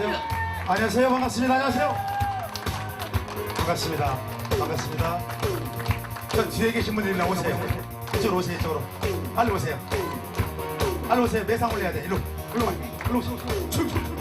안녕하세요. 반갑습니다. 안녕하세요. 반갑습니다. 반갑습니다. 저 뒤에 계신 분들 일로 오세요. 이쪽으로 오세요. 이쪽으로. 빨리 오세요. 빨리 오세요. 매상 올려야 돼. 일로. 일로 와. 일로 오세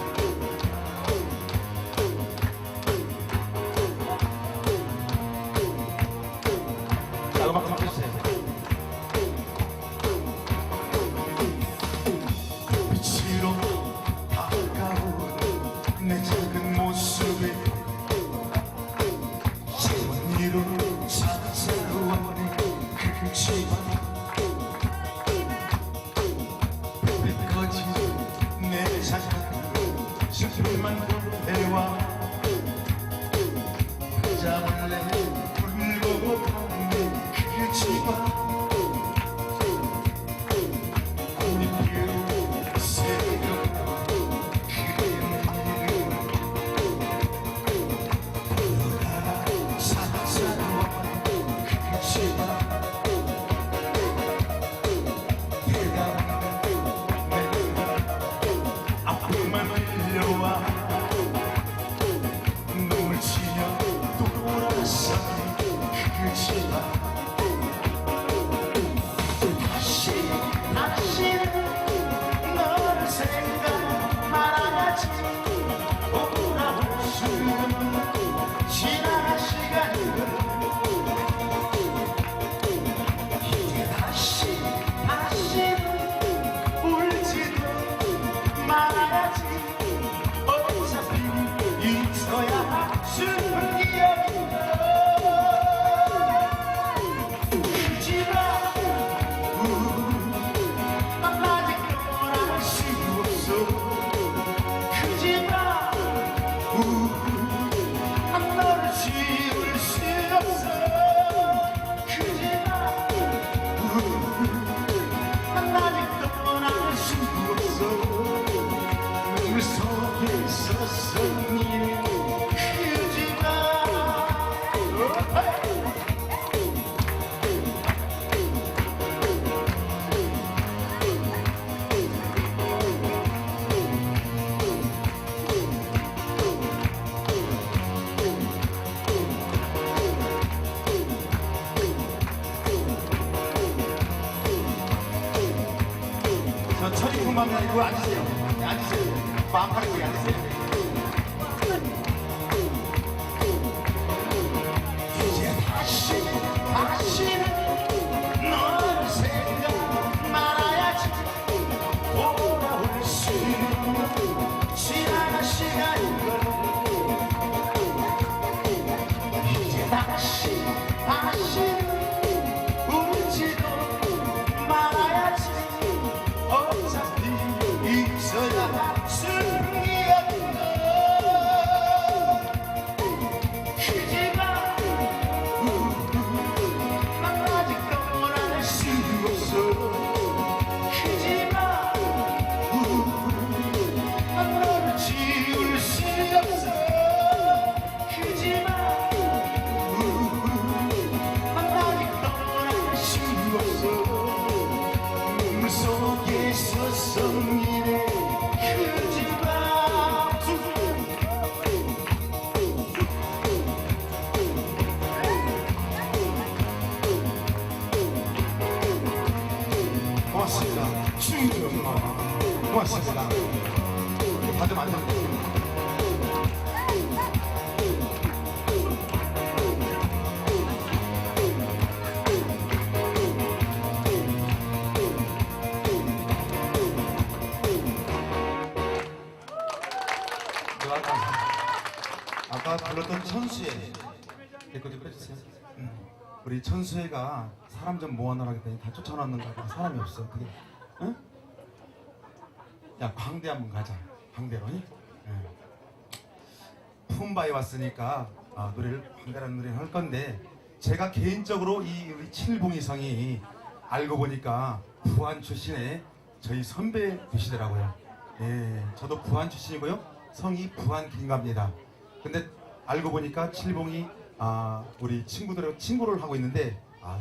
아니고 앉으세요. 네, 앉으세요. 마음 편하게 앉으세요. 고맙습니다 받으면 안 됩니다 네, 아까, 불렀던 천수애 댓글 좀 빼주세요. 음. 우리 천수애가 사람 좀 모아놓으라 했더니 다 쫓아놨는가 봐. 사람이 없어. 그게 응? 야 광대 한번 가자. 광대로. 응? 품바에 왔으니까 아, 노래를 광대라는 노래를 할 건데 제가 개인적으로 이 우리 칠봉이 성이 알고 보니까 부안 출신의 저희 선배 되시더라고요. 예, 저도 부안 출신이고요. 성이 부안 긴갑니다. 근데 알고 보니까 칠봉이 아, 우리 친구들하고 친구를 하고 있는데 아,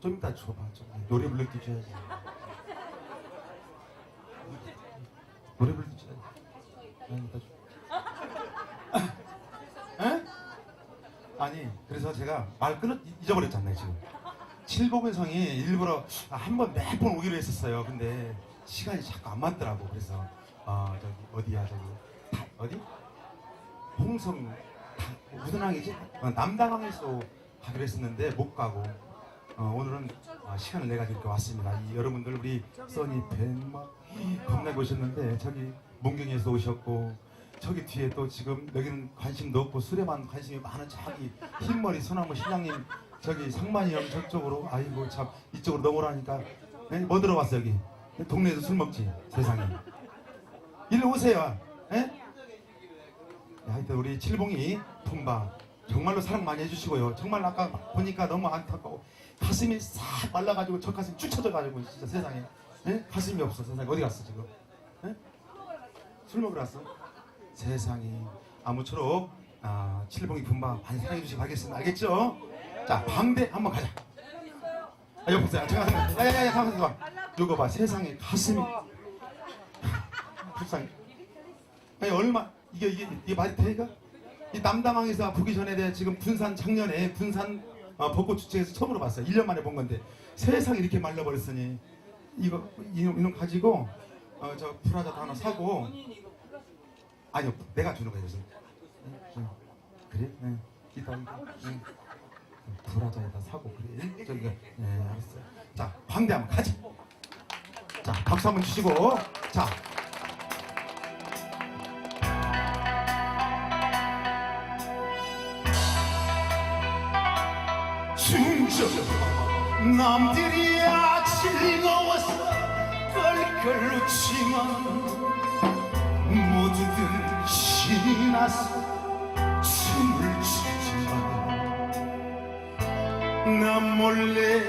좀 이따 줘봐. 좀 노래 불러 주셔야지. 노래 부르지 에? 아니 그래서 제가 말 끊어 잊어버렸잖아요 지금 칠보분성이 일부러 아, 한번 매번 오기로 했었어요 근데 시간이 자꾸 안 맞더라고 그래서 어 저기 어디야 저기 다, 어디? 홍성 무슨 항이지? 어, 남당항에서 가기로 했었는데 못 가고 어, 오늘은 어, 시간을 내가 이렇게 왔습니다. 이 여러분들 우리 써니 팬막 겁나게 오셨는데 저기 문경에서 오셨고 저기 뒤에 또 지금 여기는 관심도 없고 술에만 관심이 많은 저기 흰머리 소나무 신랑님 저기 상만이 형 저쪽으로 아이고 참 이쪽으로 넘어라니까 에? 뭐 들어왔어 여기 동네에서 술 먹지 세상에 일로 오세요 에? 야, 하여튼 우리 칠봉이 품바 정말로 사랑 많이 해주시고요 정말 아까 보니까 너무 안타까워 가슴이 싹 말라가지고 저 가슴 쭉 쳐져가지고 진짜 세상에 에? 가슴이 없어 세상에 어디 갔어 지금 에? 술 먹으러 왔어? 세상에 아무쪼록 아, 칠봉이 분방 많이 사랑해 주시기 바라겠습니다. 알겠죠? 자, 방대 한번 가자. 아, 여기 보세요. 잠깐, 잠깐. 야, 야, 야, 잠깐, 잠깐. 이거 봐. 세상에 가슴이. 불쌍해. 아니, 얼마, 이게, 이게, 이게 말이 돼, 이거? 이 남당항에서 보기 전에 내가 지금 분산 작년에 분산 어, 벚꽃 축제에서 처음으로 봤어요. 1년 만에 본 건데. 세상에 이렇게 말라버렸으니. 이거, 이놈, 이놈 가지고, 어, 저 프라자도 하나 사고, 아니요, 내가 주는 거예요. 응, 그래? 응. 이따, 응. 브라자에다 사고 그래. 저기, 네, 알았어요. 자, 광대 한번 가자. 자, 박수 한번 주시고, 자. 저 남들이야 즐거워서 껄껄 웃지만 모두들 신이 나서 춤을 추지만 나 몰래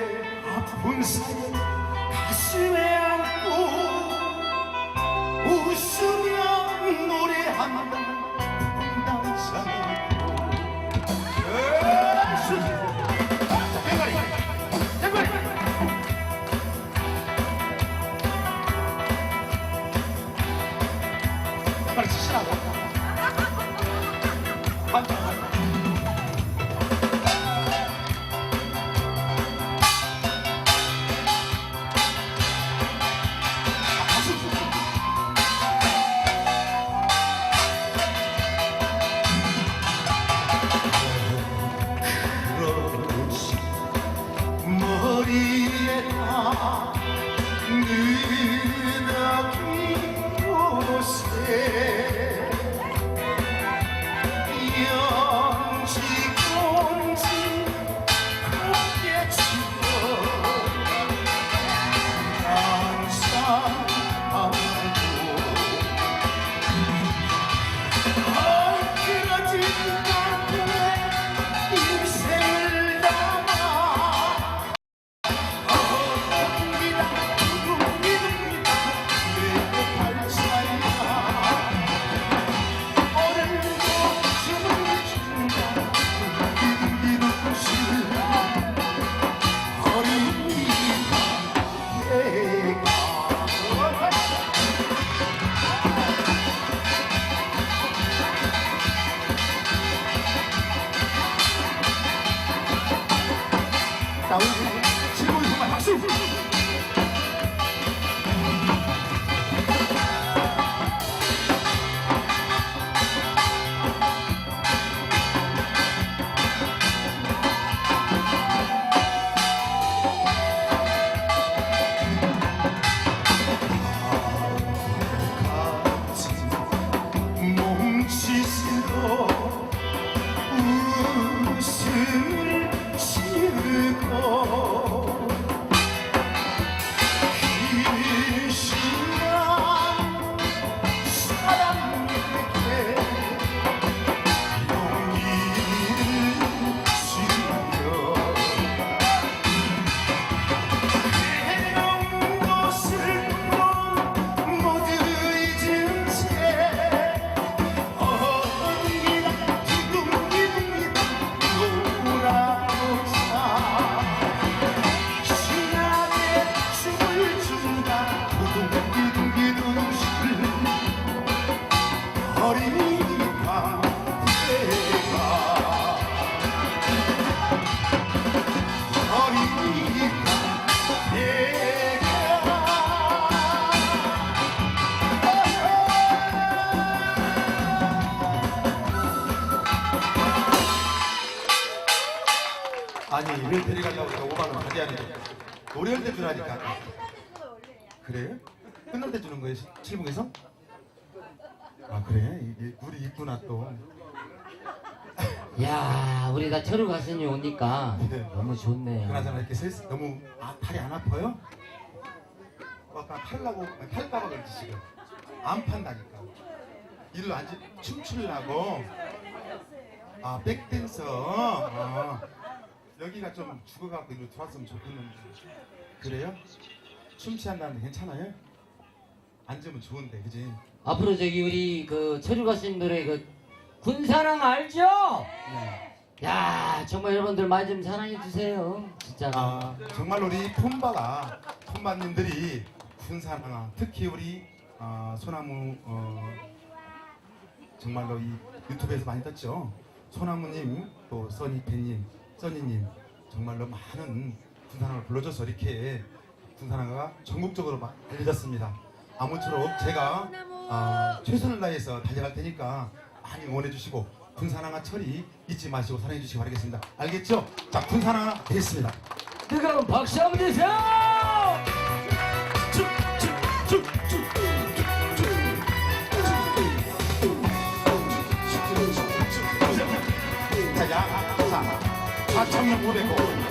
아픈 사연 가슴에 now. 아니 왜 데려가려고 내가 5만 원 가져야는데 노래할 때 주라니까 그래? 끝날 때 주는 거예요 시- 칠봉에서? 아 그래? 이게 있구나 또 야, 우리 다 철우 가수님 오니까 네. 너무 좋네요. 그나저나 이렇게 셋 너무 아, 팔이 안 아파요? 어, 아까 팔라고 팔까봐 그랬지 지금 안 판다니까 일로 앉지 춤추려고 아 백댄서 어, 여기가 좀 죽어갖고 이리로 들어왔으면 좋겠는데 그래요? 춤치 한다는데 괜찮아요? 앉으면 좋은데 그지? 앞으로 저기 우리 그 가수님 노래 그 군사랑 알죠? 네. 야, 정말 여러분들 많이 좀 사랑해 주세요. 진짜로. 아 정말 우리 폼바가 폼바님들이 군사랑아 특히 우리 어, 소나무 어, 정말로 이 유튜브에서 많이 떴죠 소나무님 또 써니팬님 써니님 정말로 많은 군사랑을 불러줘서 이렇게 군사랑아가 전국적으로 막 알려졌습니다 아무쪼록 제가 어, 최선을 다해서 달려갈 테니까 많이 응원해 주시고 군사랑아 철이 잊지 마시고 사랑해 주시기 바라겠습니다 알겠죠? 자 군사랑아 되겠습니다 뜨거운 박수 한번 주세요! 자, 4,500원. 내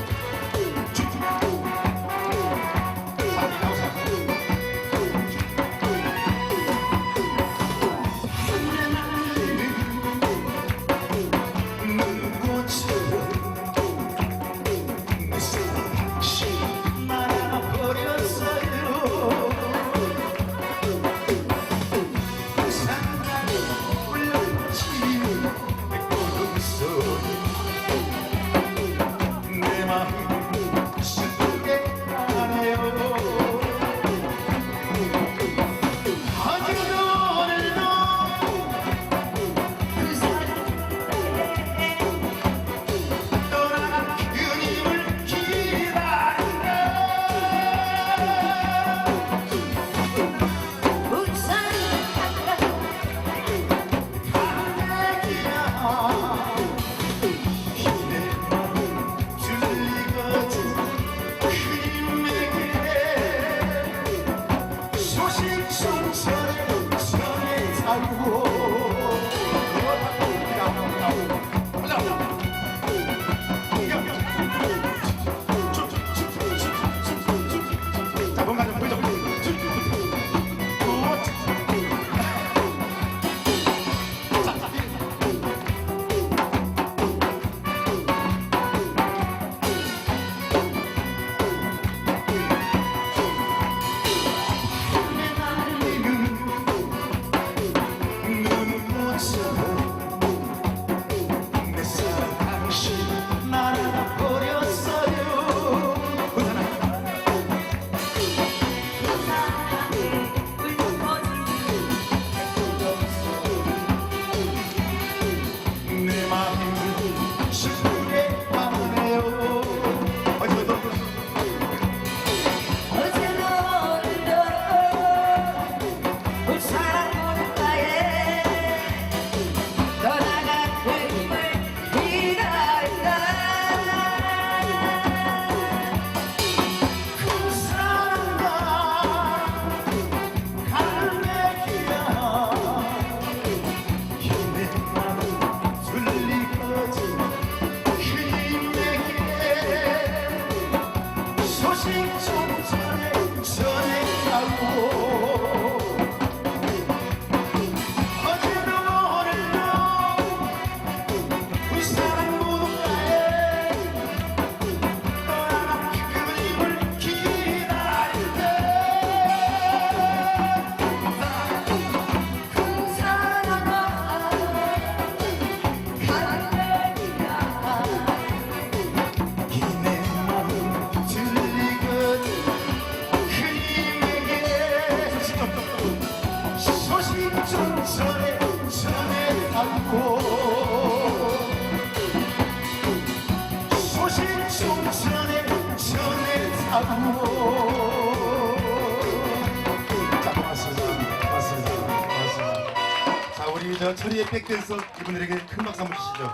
백댄서 이분들에게 큰 박수 한번 주시죠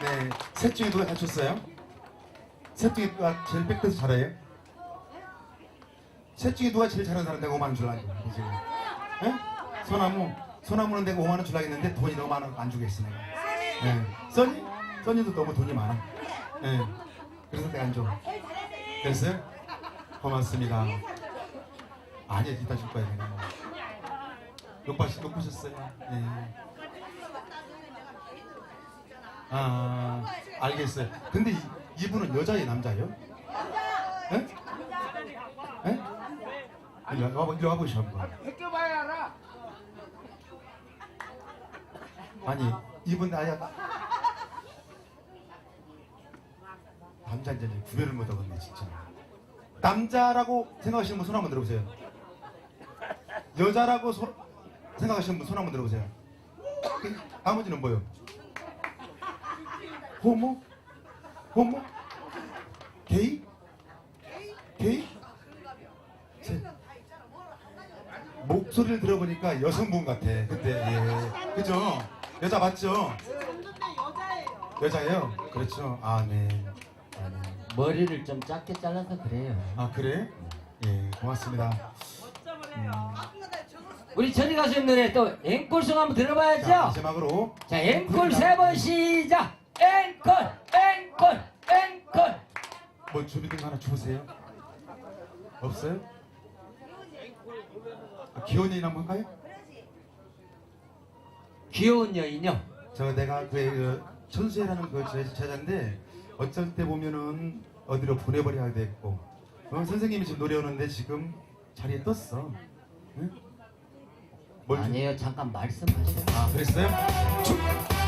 네 셋 중에 누가 다쳤어요? 셋 중에 누가 제일 백댄스 잘해요? 셋 중에 누가 제일 잘하는 사람 내가 5만 원 줄라 지금 예? 소나무 소나무는 내가 5만 원 줄라 했는데 돈이 너무 많아 안 주겠어 내가 예. 써니? 써니도 너무 돈이 많아 예. 그래서 내가 안 줘. 됐어요? 고맙습니다 아니 이따 줄 거야 내가 높아시, 높으셨어요 네. 아 알겠어요 근데 이, 이분은 여자예요 남자예요? 예? 예? 이리 와, 이리 와보시오 한번 느껴봐야 알아. 아니 이분 아야 남자 이제 구별을 못하겠네 진짜 남자라고 생각하시는 분 손 한번 들어보세요 여자라고 소- 생각하시는 분 손 한번 들어보세요 그, 나머지는 뭐요? 호모? 호모? 게이? 게이? 제- 목소리를 들어보니까 여성분 같아 그때 예. 그죠? 여자 맞죠? 여자예요? 그렇죠 아 네 아, 네. 머리를 좀 작게 잘라서 그래요. 아 그래? 예 고맙습니다 우리 천리 가수님 노래 또 앵콜송 한번 자 들어봐야죠. 마지막으로 자, 앵콜 세 번 시작. 앵콜, 앵콜, 앵콜. 뭐 준비된 거 하나 주세요 없어요? 아, 귀여운 여인 한번 할까요? 귀여운 여인요. 저 내가 그, 그 천수혜라는 그 제- 제자인데 어쩔 때 보면은 어디로 보내버려야 됐고 어, 선생님이 지금 노래 오는데 지금 자리에 떴어 응? 아니에요. 잠깐 말씀하세요. 아 그랬어요? 춤!